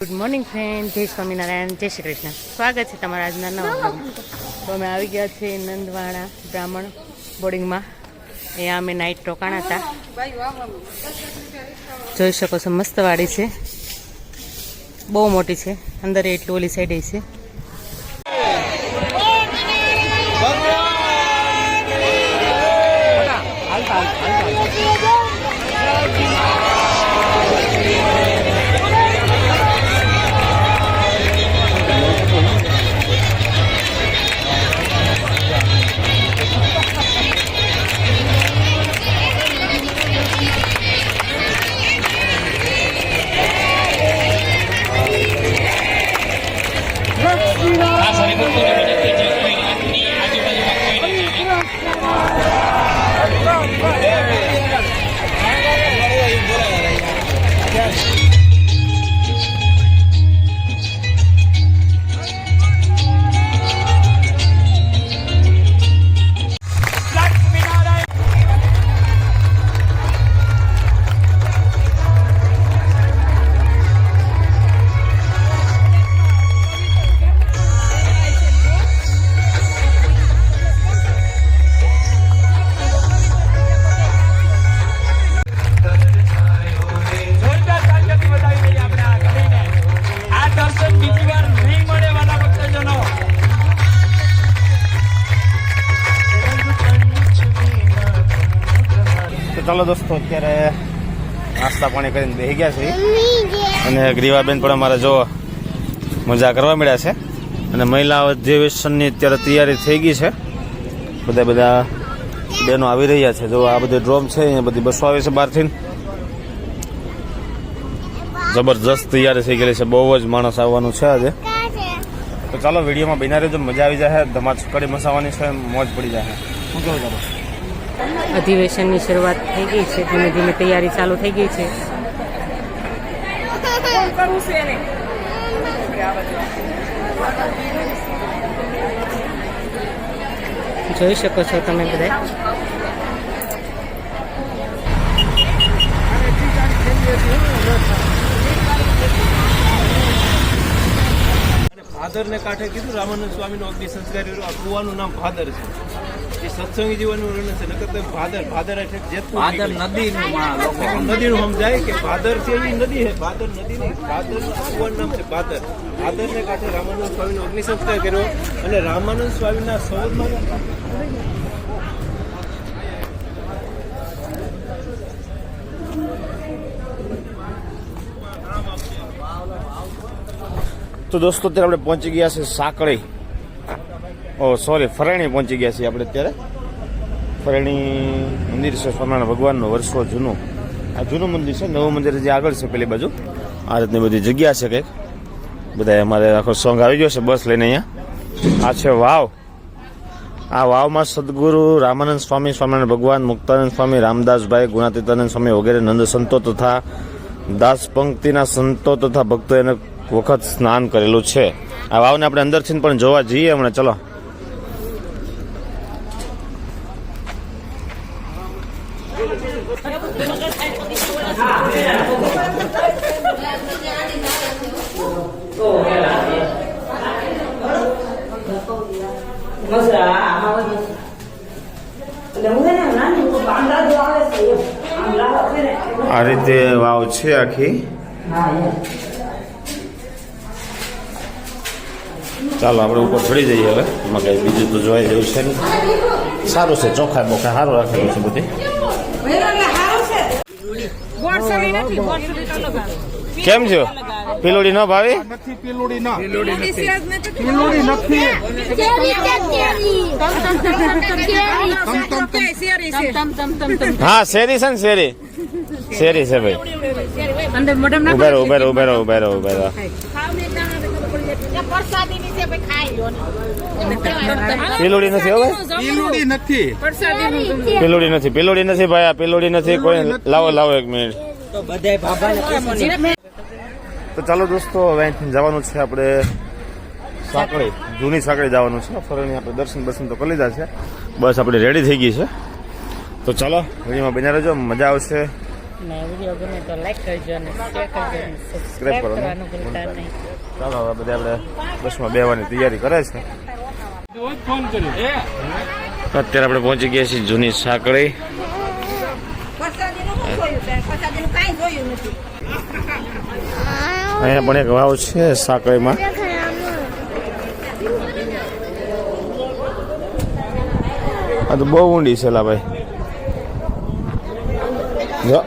Good morning friend જય સ્વામિનારાયણ જય શ્રી કૃષ્ણ. સ્વાગત છે તમારા આજના નવા તો અમે આવી ગયા છીએ નંદવાડા બ્રાહ્મણ બોર્ડિંગમાં અહીંયા અમે નાઇટ રોકાણા હતા. જોઈ શકો છો મસ્ત વાડી છે. બહુ મોટી છે. અંદર એટલી ઓલી સાઈડે છે. જોરદાર ચાલો દોસ્તો અત્યારે નાસ્તા પાણી કરીને બેસી ગયા છે અને ગ્રીવાબેન પણ અમારે જો મજા કરવા મળ્યા છે. અને મહિલા અધિવેશનની અત્યારે તૈયારી થઈ ગઈ છે બધા બધા બહેનો આવી રહ્યા છે. જો આ બધું ડ્રોમ છે અહીંયા બધી બસો આવી છે બહારથી. જબરજસ્ત તૈયારી થઈ ગયેલી છે. બહુ જ માણસ આવવાનું છે આજે. તો ચાલો વિડીયોમાં બિના રહેજો. મજા આવી જાય ધમાચ કડી મસાવાની છે મોજ પડી જાય શું કેવું ચાલો અધિવેશનની શરૂઆત થઈ ગઈ છે. ધીમે ધીમે તૈયારી ચાલુ થઈ ગઈ છે. જોઈ શકો છો તમે બધા. ભાદર ને કાંઠે કીધું રામાનંદ સ્વામીનું અગ્નિ સંસ્કાર કર્યું. આ કુવાનું નામ ભાદર છે. સત્સંગી જીવનનું વર્ણન છે નકર તો ભાદર ભાદર એટલે જેતપુર ભાદર લોકો નદીનું સમજાય કે ભાદર છે એ નદી છે ભાદર નદી નહીં ભાદર ભગવાન નામ છે ભાદર. ભાદર ને કાંઠે રામાનંદ સ્વામીનો અગ્નિ સંસ્કાર કર્યો અને રામાનંદ સ્વામીના સૌરમાં તો દોસ્તો અત્યારે આપણે પહોંચી ગયા છે સાંકળી. ઓ, સોરી, ફરેણી પહોંચી ગયા છીએ આપણે અત્યારે. ફરેણી મંદિર છે સ્વામિનારાયણ ભગવાનનું, વર્ષો જૂનું. આ જૂનું મંદિર છે, નવું મંદિર જે આગળ છે પેલી બાજુ. આ રીતની બધી જગ્યા છે કંઈક. બધા અમારે આખો સોંગ આવી ગયો છે બસ લઈને અહીંયા. આ છે વાવ. આ વાવમાં સદગુરુ રામાનંદ સ્વામી, સ્વામિનારાયણ ભગવાન, મુક્તાનંદ સ્વામી, રામદાસભાઈ, ગુણાતીતાનંદ સ્વામી વગેરે નંદ સંતો તથા દાસ પંક્તિના સંતો તથા ભક્તો એને વખત સ્નાન કરેલું છે. આ વાવને આપણે અંદરથી પણ જોવા જઈએ હમણાં. ચલો. આ રીતે વાવ છે આખી. ચાલો આપણે ઉપર ચડી જઈએ હવે. એમાં કઈ બીજું તો જોઈ જેવું છે ને સારું છે ચોખા બોખા સારું રાખેલું છે બધી. કેમ છો? પીલોડી ન ભાવી? હા શેરી છે ને શેરી? શેરી છે ભાઈ. ઉભેરો ઉભેરો ઉભેરો ઉભેરો ઉભેરો. પીલોડી નથી હવે પેલોડી નથી. પીલોડી નથી પેલોડી નથી ભાઈ આ પીલોડી નથી કોઈ લાવો લાવો એક મિનિટ. તો ચાલો દોસ્તો હવે અહીંથી જવાનું છે આપણે સાંકળી જૂની સાંકળી જવાનું છે. ફરણી આપણે દર્શન દર્શન તો કરી લીધા છે. બસ આપણે રેડી થઈ ગઈ છે. તો ચાલો વિડીયોમાં બન્યા રહેજો મજા આવશે. ને વીડિયો ગમે તો લાઈક કરજો અને શેર કરજો અને Subscribe સબસ્ક્રાઈબ કરવાનું કરવાનું ભૂલતા નહીં. ચાલો હવે બધા આપણે બસમાં બેવાની તૈયારી કરે છે. અત્યારે આપણે પહોંચી ગયા છીએ જૂની સાંકળી. અહીંયા પણ એક વાવ છે સાંકળીમાં આ તો બહુ ઊંડી છે લા ભાઈ. જો.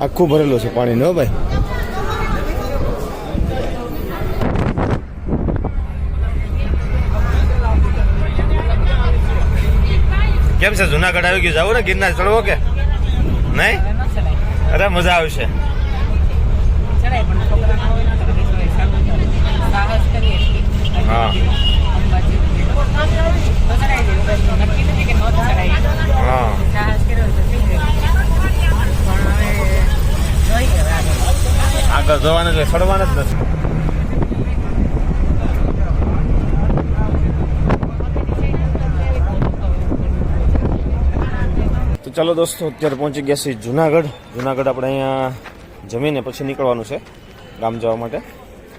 આખું ભરેલું છે પાણી, નો ભાઈ? કેમ છે? જુનાગઢ આવી ગયું જવું ને ગિરનાર ચડવો કે? નહીં? અરે મજા આવશે આગળ પણ છોકરા ના હોય ને તો પછી સાહસ કરીએ હા. અંબાજી તો ચડાઈ દેવું નક્કી નથી કે ન ચડાય હા સાહસ કર્યો તો થઈ ગયું પણ હવે જોઈએ હવે આગળ આગળ જવાના એટલે ચડવાના જ નથી તો ચાલો દોસ્તો અત્યારે પહોંચી ગયા છીએ જુનાગઢ. જુનાગઢ આપણે અહીંયા જમીને પછી નીકળવાનું છે ગામ જવા માટે.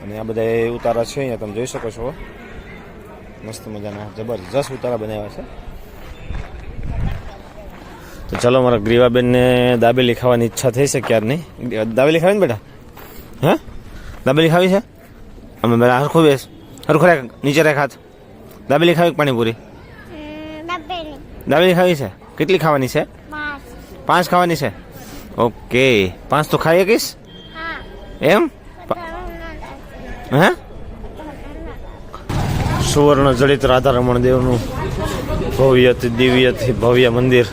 અને આ બધા ઉતારા છે અહીંયા તમે જોઈ શકો છો. મસ્ત મજાના જબરજસ્ત ઉતારા બનાવ્યા છે. તો ચાલો મારા ગ્રીવાબેનને દાબેલી ખાવાની ઈચ્છા થઈ છે ક્યારની? દાબેલી ખાવી ને બેટા? હે? દાબેલી ખાવી છે? અમે બધા હરખું બેસ હરખું રાખ નીચે રાખ હાથ. દાબેલી ખાવી પાણીપુરી? દાબેલી ખાવી છે? કેટલી ખાવાની છે? પાંચ ખાવાની છે? ઓકે. પાંચ તો ખાઈ શકીશ? એમ? હે? સુવર્ણ જડિત રાધા રમણ દેવનું ભવ્યથી દિવ્યથી ભવ્ય મંદિર.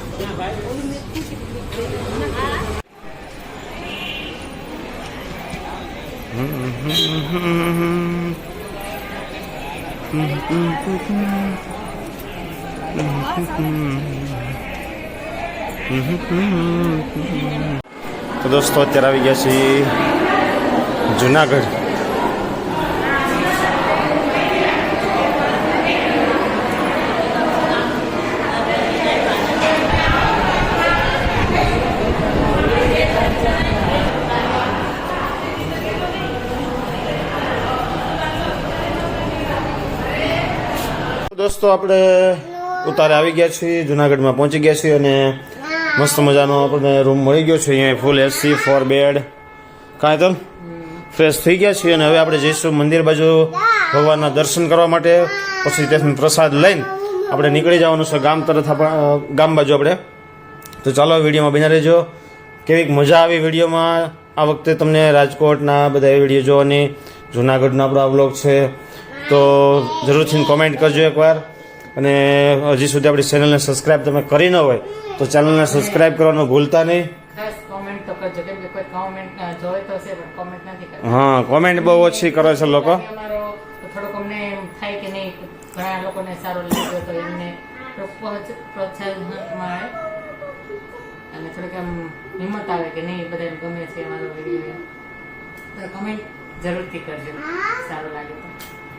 તો દોસ્તો, અત્યારે આવી ગયા છીએ જુનાગઢ. દોસ્તો, આપણે ઉતારે આવી ગયા છીએ, જુનાગઢમાં પહોંચી ગયા છીએ અને મસ્ત મજાનો આપણને રૂમ મળી ગયો છે. અહીંયા ફૂલ એસી ફોર બેડ કાંઈ તો? ફ્રેશ થઈ ગયા છીએ અને હવે આપણે જઈશું મંદિર બાજુ ભગવાનના દર્શન કરવા માટે. પછી ત્યાંથી પ્રસાદ લઈને આપણે નીકળી જવાનું છે ગામ તરફ ગામ બાજુ આપણે. તો ચાલો વિડીયોમાં બિના રહેજો. કેવીક મજા આવી વિડીયોમાં. આ વખતે તમને રાજકોટના બધા વીડિયો જોવાની. જુનાગઢનો આપણો આ છે. તો જરૂરથી કોમેન્ટ કરજો એકવાર. અને હજી સુધી આપણી ચેનલને સબસ્ક્રાઈબ તમે કરી ન હોય તો ચેનલને સબસ્ક્રાઇબ કરવાનું ભૂલતા નહીં. ખાસ કોમેન્ટ તો કરજો કેમ કે કોઈ કોમેન્ટ જોઈ તો છે કોમેન્ટ નથી હા કોમેન્ટ બહુ ઓછી કરે છે લોકો. થોડુંક અમને એમ થાય કે નહીં ઘણા લોકોને સારો લાગ્યો તો એમને પ્રોત્સાહન મળે અને થોડીક આમ હિંમત આવે કે નહીં બધાને ગમે છે અમારો વીડિયો તો કમેન્ટ જરૂરથી કરજો સારું લાગે તો.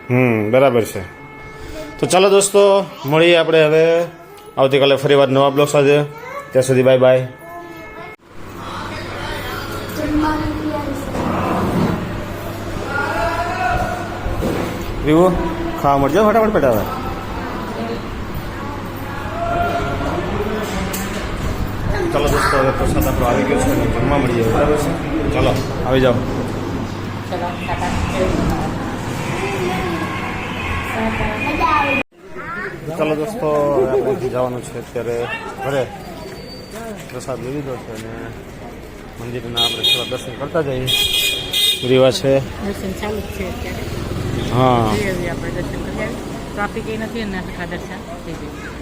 હમ બરાબર છે. તો ચાલો દોસ્તો મળીએ આપણે હવે. આવતીકાલે ફરી વાર નવા બ્લોગ સાથે. ત્યાં સુધી બાય બાય. વિવો ખાવા મળજો ફટાફટ પેટા હવે ચાલો દોસ્તો હવે પ્રસાદ આપણો આવી ગયો છે જમવા મળીએ બરાબર છે? ચાલો આવી જાઓ. ચલો ચાલો દોસ્તો આપણે જવાનું છે અત્યારે ઘરે. પ્રસાદ લઈ લીધો છે અને મંદિરના આપણે થોડા દર્શન કરતા જઈએ. રીવા છે. હા. ટ્રાફિક એ નથી ને દર્શન. થઈ જાય